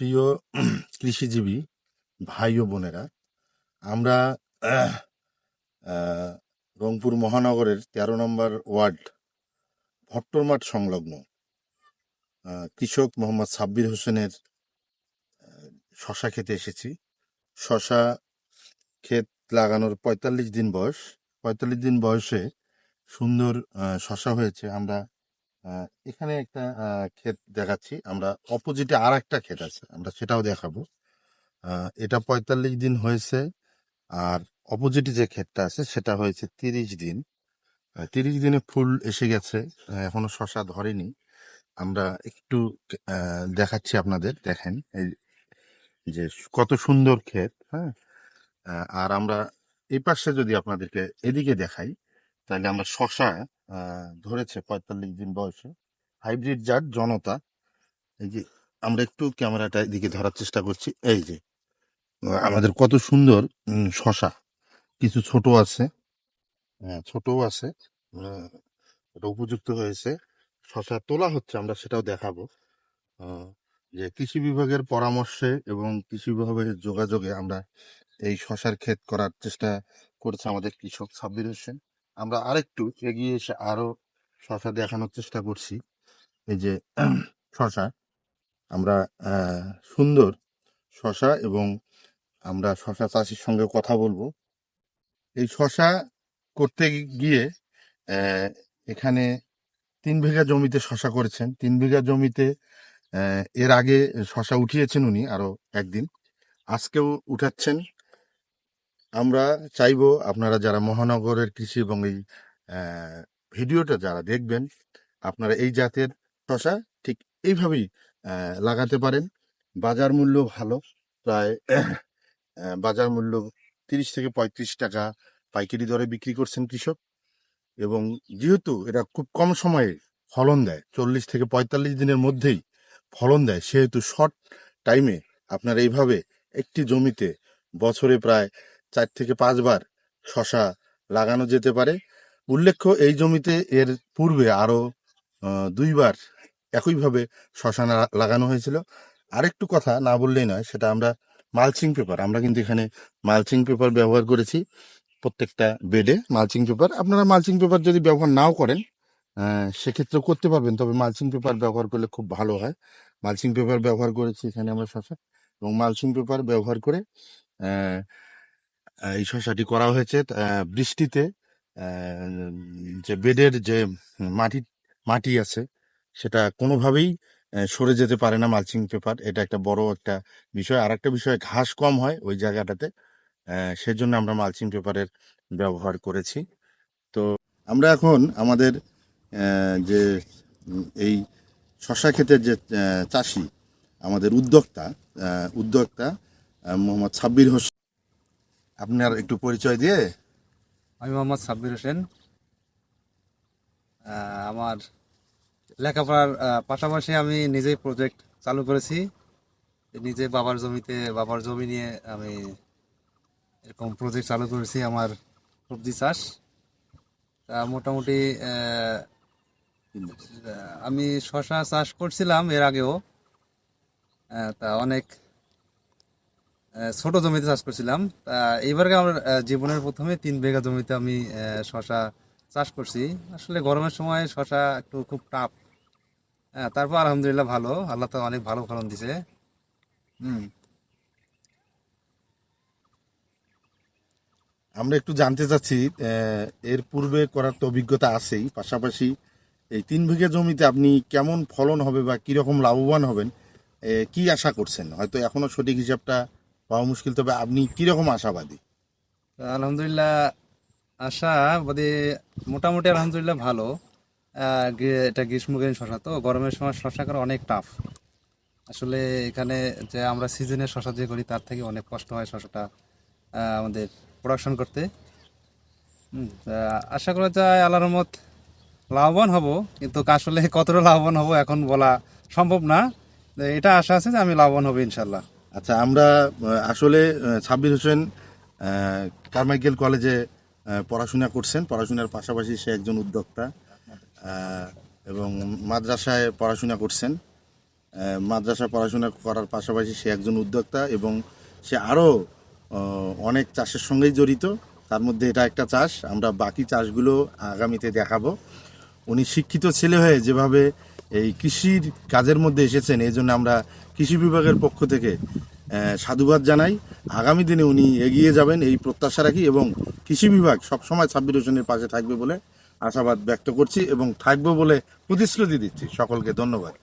প্রিয় কৃষিজীবী ভাই ও বোনেরা, আমরা রংপুর মহানগরের তেরো নম্বর ওয়ার্ড ভট্টরমাঠ সংলগ্ন কৃষক মোহাম্মদ সাব্বির হোসেনের শশা খেতে এসেছি। শশা ক্ষেত লাগানোর পঁয়তাল্লিশ দিন বয়স, পঁয়তাল্লিশ দিন বয়সে সুন্দর শশা হয়েছে। আমরা এখানে একটা ক্ষেত দেখাচ্ছি। আমরা অপোজিটে আর একটা ক্ষেত আছে, আমরা সেটাও দেখাবো। এটা পঁয়তাল্লিশ দিন হয়েছে, আর অপোজিটে যে ক্ষেতটা আছে, সেটা হয়েছে তিরিশ দিন। তিরিশ দিনে ফুল এসে গেছে এখনও শশা ধরেনি। আমরা একটু দেখাচ্ছি আপনাদের, দেখেন, এই যে কত সুন্দর ক্ষেত হ্যাঁ? আর আমরা এই পাশে যদি আপনাদেরকে এদিকে দেখাই তাহলে আমরা শশা ধরেছে পঁয়তাল্লিশ দিন বয়সে। হাইব্রিড জাত জনতা। এই যে আমরা একটু ক্যামেরাটা এদিকে ধরার চেষ্টা করছি। এই যে আমাদের কত সুন্দর শশা। কিছু ছোট আছে। হ্যাঁ, ছোটও আছে। এটা উপযুক্ত হয়েছে। শশা তোলা হচ্ছে আমরা সেটাও দেখাবো। যে কৃষি বিভাগের পরামর্শে এবং কৃষি বিভাগের যোগাযোগে আমরা এই শশার ক্ষেত করার চেষ্টা করছে আমাদের কৃষক সাব্বির হোসেন আমরা আরেকটু এগিয়ে এসে আরও শশা দেখানোর চেষ্টা করছি। এই যে শশা, আমরা সুন্দর শশা এবং আমরা শশা চাষির সঙ্গে কথা বলব। এই শশা করতে গিয়ে এখানে তিন বিঘা জমিতে শশা করেছেন। তিন বিঘা জমিতে এর আগে শশা উঠিয়েছেন উনি আরও একদিন। আজকেও উঠাচ্ছেন। আমরা চাইব আপনারা যারা মহানগরের কৃষি এবং এই ভিডিওটা যারা দেখবেন, আপনারা এই জাতের শশা ঠিক এইভাবেই লাগাতে পারেন। বাজার মূল্য ভালো, প্রায় বাজার মূল্য তিরিশ থেকে পঁয়ত্রিশ টাকা পাইকারি দরে বিক্রি করছেন কৃষক এবং যেহেতু এটা খুব কম সময়ে ফলন দেয়, চল্লিশ থেকে পঁয়তাল্লিশ দিনের মধ্যেই ফলন দেয়, সেহেতু শর্ট টাইমে আপনারা এইভাবে একটি জমিতে বছরে প্রায় চার থেকে পাঁচবার শশা লাগানো যেতে পারে। উল্লেখ্য, এই জমিতে এর পূর্বে আরও দুইবার একইভাবে শশা লাগানো হয়েছিল। আরেকটু কথা না বললেই নয়, সেটা আমরা মালচিং পেপার, আমরা কিন্তু এখানে মালচিং পেপার ব্যবহার করেছি প্রত্যেকটা বেডে মালচিং পেপার। আপনারা মালচিং পেপার যদি ব্যবহার নাও করেন সেক্ষেত্রেও করতে পারবেন, তবে মালচিং পেপার ব্যবহার করলে খুব ভালো হয়। মালচিং পেপার ব্যবহার করেছি এখানে আমরা শশা, এবং মালচিং পেপার ব্যবহার করে এই শশাটি করা হয়েছে বৃষ্টিতে যে বেডের যে মাটি মাটি আছে, সেটা কোনোভাবেই সরে যেতে পারে না মালচিং পেপার। এটা একটা বড় একটা বিষয়। আর একটা বিষয়, ঘাস কম হয় ওই জায়গাটাতে সেজন্য আমরা মালচিং পেপারের ব্যবহার করেছি। তো আমরা এখন আমাদের যে এই শশা ক্ষেতের যে চাষি, আমাদের উদ্যোক্তা উদ্যোক্তা মোহাম্মদ সাব্বির হোসেন আপনার একটু পরিচয় দিয়ে। আমি মোহাম্মদ সাব্বির হোসেন। আমার লেখাপড়ার পাশাপাশি আমি নিজেই প্রজেক্ট চালু করেছি। নিজে বাবার জমিতে, বাবার জমি নিয়ে আমি এরকম প্রজেক্ট চালু করেছি আমার সবজি চাষ। তা মোটামুটি আমি শশা চাষ করছিলাম এর আগেও। তা অনেক ছোট জমিতে চাষ করছিলাম। তা এইবারে আমার জীবনের প্রথমে তিন বিঘা জমিতে আমি শশা চাষ করছি। আসলে গরমের সময় শশা একটু খুব টাফ তারপর আলহামদুলিল্লাহ ভালো। আল্লাহ তো অনেক ভালো ফলন দিছে। হুম। আমরা একটু জানতে চাচ্ছি এর পূর্বে করার তো অভিজ্ঞতা আছেই। পাশাপাশি এই তিন বিঘা জমিতে আপনি কেমন ফলন হবে বা কীরকম লাভবান হবেন কি আশা করছেন? হয়তো এখনও সঠিক হিসাবটা পাওয়া মুশকিল, তবে আপনি কীরকম আশাবাদী? আলহামদুলিল্লাহ, আশা বাদে মোটামুটি আলহামদুলিল্লাহ ভালো। এটা গ্রীষ্মকালীন শশা তো, গরমের সময় শশা করা অনেক টাফ আসলে এখানে যে আমরা সিজনে শশা যে করি, তার থেকে অনেক কষ্ট হয় শশাটা আমাদের প্রোডাকশন করতে। আশা করা যায় আল্লাহর রহমত লাভবান হব, কিন্তু আসলে কতটা লাভবান হব এখন বলা সম্ভব না। এটা আশা আছে যে আমি লাভবান হব ইনশাল্লাহ আচ্ছা আমরা আসলে সাব্বির হোসেন কারমাইকেল কলেজে পড়াশোনা করছেন। পড়াশোনার পাশাপাশি সে একজন উদ্যোক্তা এবং মাদ্রাসায় পড়াশোনা করছেন। মাদ্রাসা পড়াশোনা করার পাশাপাশি সে একজন উদ্যোক্তা এবং সে আরও অনেক চাষের সঙ্গেই জড়িত। তার মধ্যে এটা একটা চাষ। আমরা বাকি চাষগুলো আগামীতে দেখাবো। উনি শিক্ষিত ছেলে হয়ে যেভাবে এই কৃষির কাজের মধ্যে এসেছেন, এই জন্য আমরা কৃষি বিভাগের পক্ষ থেকে সাধুবাদ জানাই। আগামী দিনে উনি এগিয়ে যাবেন এই প্রত্যাশা রাখি এবং কৃষি বিভাগ সবসময় সাব্বির হোসেনের পাশে থাকবে বলে আশাবাদ ব্যক্ত করছি এবং থাকবে বলে প্রতিশ্রুতি দিচ্ছি। সকলকে ধন্যবাদ।